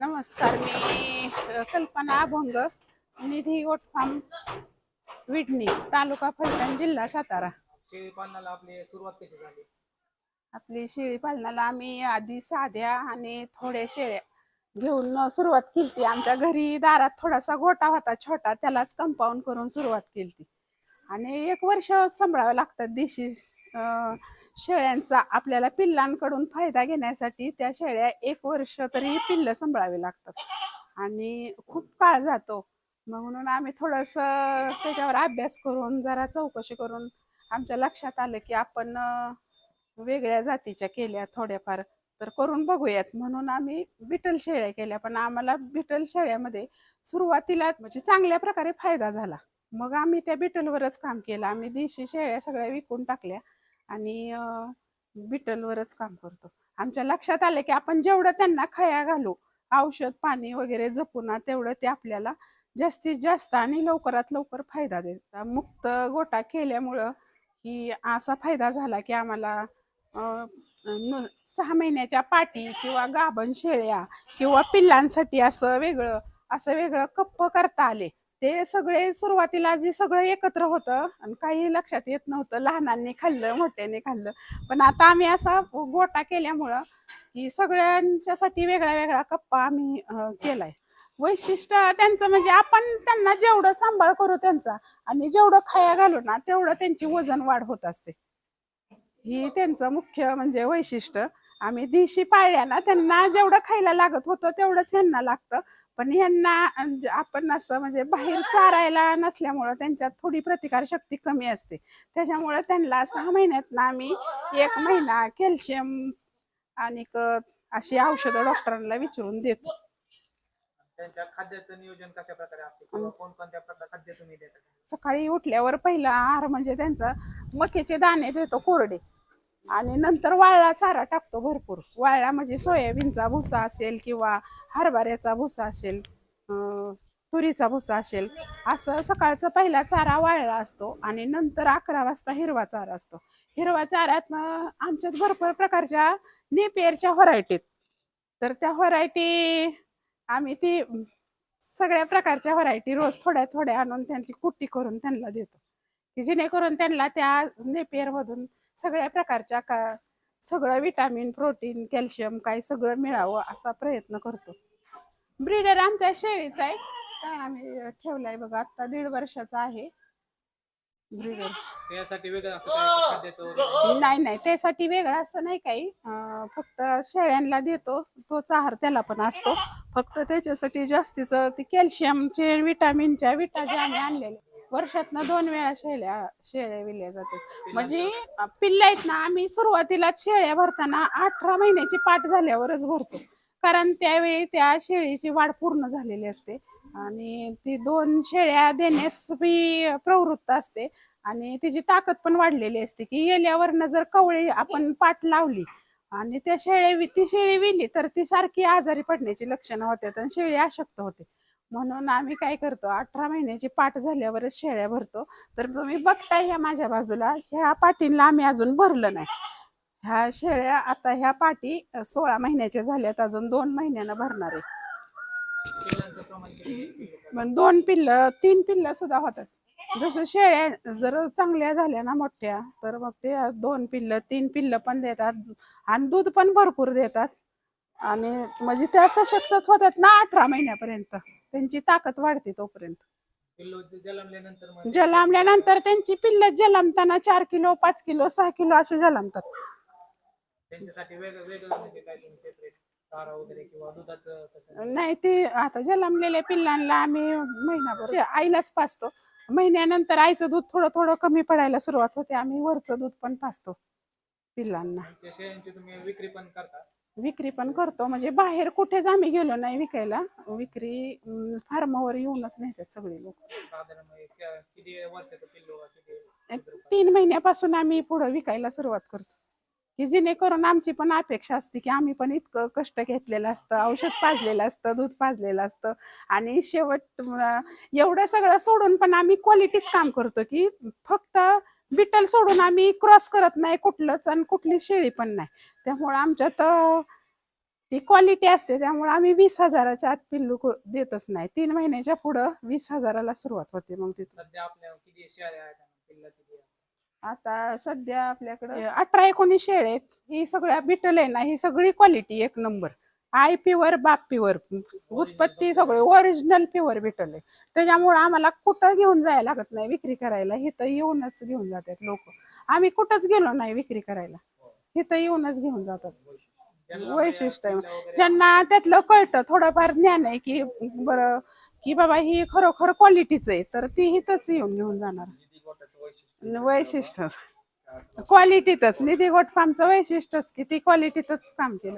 नमस्कार मी कल्पना अभंग निधी गोटफार्म विडणी तालुका फलटण जिल्हा सातारा. शेळी पालनाला आपली सुरुवात कशी झाली? आपली शेळी पालनाला आम्ही आधी साध्या आणि थोड्या शेळ्या घेऊन सुरुवात केली आमच्या घरी दारात थोडासा गोटा होता छोटा त्यालाच कंपाऊंड करून सुरुवात केली आणि एक वर्ष सांभाळावं लागतात देशी शेळ्यांचा आपल्याला पिल्लांकडून फायदा घेण्यासाठी त्या शेळ्या एक वर्ष तरी पिल्लं सांभाळावी लागतात. आणि खूप काळ जातो. म्हणून आम्ही थोडंसं त्याच्यावर अभ्यास करून जरा चौकशी करून आमच्या लक्षात आलं की आपण वेगळ्या जातीच्या केल्या थोड्याफार तर करून बघूयात. म्हणून आम्ही बिटल शेळ्या केल्या. पण आम्हाला बिटल शेळ्यामध्ये सुरुवातीला म्हणजे चांगल्या प्रकारे फायदा झाला. मग आम्ही त्या बिटलवरच काम केलं. आम्ही देशी शेळ्या सगळ्या विकून टाकल्या. आणि बिटलवरच काम करतो. आमच्या लक्षात आलं की आपण जेवढं त्यांना खया घालू औषध पाणी वगैरे जपून ना, तेवढं ते आपल्याला जास्तीत जास्त आणि लवकरात लवकर फायदा देतात. मुक्त गोटा केल्यामुळं की असा फायदा झाला की आम्हाला न- सहा महिन्याच्या पाटी किंवा गाभण शेळ्या किंवा पिल्लांसाठी असं वेगळं असं वेगळं कप्प करता आले. ते सगळे सुरुवातीला जे सगळं एकत्र होतं आणि काही लक्षात येत नव्हतं लहानांनी खाल्लं मोठ्याने खाल्लं. पण आता आम्ही असा गोटा केल्यामुळं की सगळ्यांच्यासाठी वेगळा वेगळा कप्पा आम्ही केलाय. वैशिष्ट्य त्यांचं म्हणजे आपण त्यांना जेवढं सांभाळ करू त्यांचा आणि जेवढं खाया घालू ना तेवढं त्यांची वजन वाढ होत असते. ही त्यांचं मुख्य म्हणजे वैशिष्ट्य. आम्ही देशी पाळल्या ना त्यांना जेवढं खायला लागत होतं तेवढंच ह्यांना लागतं. पण ह्यांना अं, आपण असं म्हणजे बाहेर चारायला नसल्यामुळं त्यांच्यात थोडी प्रतिकार शक्ती कमी असते. त्याच्यामुळं त्यांना सहा महिन्यात ना आम्ही एक महिना कॅल्शियम आणि क- अशी औषधं डॉक्टरांना विचारून देतो. त्यांच्या खाद्याचं नियोजन कशा प्रकारे असते किंवा कोणकोणत्या प्रकार खाद्य तुम्ही देता? सकाळी उठल्यावर पहिला आहार म्हणजे त्यांचा मक्याचे दाणे देतो कोरडे. आणि नंतर वाळला चारा टाकतो भरपूर. वाळला म्हणजे सोयाबीनचा भुसा असेल किंवा हरभऱ्याचा भुसा असेल तुरीचा भुसा असेल असं सकाळचा पहिला चारा वाळला असतो आणि नंतर अकरा वाजता हिरवा चारा असतो. हिरवा चाऱ्यात मग आमच्यात भरपूर प्रकारच्या नेपियरच्या व्हरायटीत तर त्या व्हरायटी आम्ही ती सगळ्या प्रकारच्या व्हरायटी रोज थोड्या थोड्या आणून त्यांची कुट्टी करून त्यांना देतो. की जेणेकरून त्यांना त्या नेपियर मधून सगळ्या प्रकारच्या का सगळं विटामिन प्रोटीन कॅल्शियम काय सगळं मिळावं असा प्रयत्न करतो. ब्रीडर आमच्या शेळीचा आहे काय आम्ही ठेवलाय बघा आता दीड वर्षाचा आहे. ब्रीडर त्यासाठी वेगळं असं काय खाद्याचं वगैरे? नाही नाही त्यासाठी वेगळं असं नाही काही. अं, फक्त शेळ्यांना देतो तोच आहार त्याला पण असतो. फक्त त्याच्यासाठी जास्तीचं ते कॅल्शियमचे विटामिनच्या विटा ज्या आम्ही आणलेले वर्षातनं दोन वेळा शेळ्या शेळ्या विल्या जातात. म्हणजे पिल्लं आहेत ना आम्ही सुरुवातीला शेळ्या भरताना अठरा महिन्याची पाठ झाल्यावरच भरतो. कारण त्यावेळी त्या शेळीची वाढ पूर्ण झालेली असते. आणि ती दोन शेळ्या देण्यास बी प्रवृत्त असते. आणि तिची ताकद पण वाढलेली असते की गेल्यावरनं जर कवळी आपण पाठ लावली आणि त्या शेळ्या ती शेळी विली तर ती सारखी आजारी पडण्याची लक्षणं होतात आणि शेळी अशक्त होते. म्हणून आम्ही काय करतो अठरा महिन्याची पाठ झाल्यावरच शेळ्या भरतो. तर तुम्ही बघताय ह्या माझ्या बाजूला ह्या पाठींना आम्ही अजून भरलं नाही. ह्या शेळ्या आता ह्या पाठी सोळा महिन्याच्या झाल्यात अजून दोन महिन्यानं भरणार आहे. पण दोन पिल्ल तीन पिल्ल सुद्धा होतात. जसं शेळ्या जर चांगल्या झाल्या ना मोठ्या तर मग ते दोन पिल्ल तीन पिल्ल पण देतात आणि दूध पण भरपूर देतात. आणि म्हणजे त्या सशक्त होतात ना अठरा महिन्यापर्यंत. त्यांची ताकद वाढते तोपर्यंत. पिल्लू जे जन्मल्यानंतर मग जन्मल्यानंतर त्यांची पिल्लं जन्मताना चार किलो पाच किलो सहा किलो असे जन्मतात. त्यांच्यासाठी वेगळं वेगळं म्हणजे काय तुम्ही सेपरेट चारा वगैरे किंवा दुधाचं कसं? नाही ते आता जन्मलेल्या पिल्लांना आम्ही महिनाभर आईलाच पाचतो महिन्यानंतर आईचं दूध थोडं थोडं कमी पडायला सुरुवात होते. आम्ही वरचं दूध पण पाचतो पिल्लांना. शेळ्यांची तुम्ही विक्री पण करता? विक्री पण करतो. म्हणजे बाहेर कुठेच आम्ही गेलो नाही विकायला. विक्री फार्मावर येऊनच नेतात सगळे लोक. साधारण किती वर्षाचं पिल्लू किती तीन महिन्यापासून आम्ही पुढे विकायला सुरुवात करतो. की जेणेकरून आमची पण अपेक्षा असते की आम्ही पण इतकं कष्ट घेतलेलं असतं औषध पाजलेलं असतं दूध पाजलेलं असतं. आणि शेवट अं, एवढं सगळं सोडून पण आम्ही क्वालिटीत काम करतो की फक्त बिटल सोडून आम्ही क्रॉस करत नाही कुठलंच आणि कुठली शेळी पण नाही. त्यामुळे आमच्यात अं, ती क्वालिटी असते त्यामुळे आम्ही वीस हजाराच्या आत पिल्लू को- देतच नाही. तीन महिन्याच्या पुढं वीस हजाराला सुरुवात होते मग तिथं. सध्या आपल्या किती शेळ्या आहेत आणि पिल्लं किती आहेत? आता सध्या आपल्याकडे अठरा एकोणीस शेळे आहेत. ही सगळ्या बिटल आहे ना ही सगळी क्वालिटी एक नंबर. आय प्युअर बाप प्युअर उत्पत्ती सगळी ओरिजिनल प्युअर आहे त्याच्यामुळे आम्हाला कुठं घेऊन जायला लागत नाही विक्री करायला. इथं येऊनच घेऊन जातात लोक. आम्ही कुठंच गेलो नाही विक्री करायला. इथं येऊनच घेऊन जातात. वैशिष्ट्य आहे. ज्यांना त्यातलं कळतं थोडंफार ज्ञान आहे की बरं की बाबा ही खरोखर क्वालिटीच आहे तर ती इथंच येऊन घेऊन जाणार. वैशिष्ट्य क्वालिटीतच निधी गोट फार्मचं वैशिष्ट्यच की ती क्वालिटीतच काम केलं.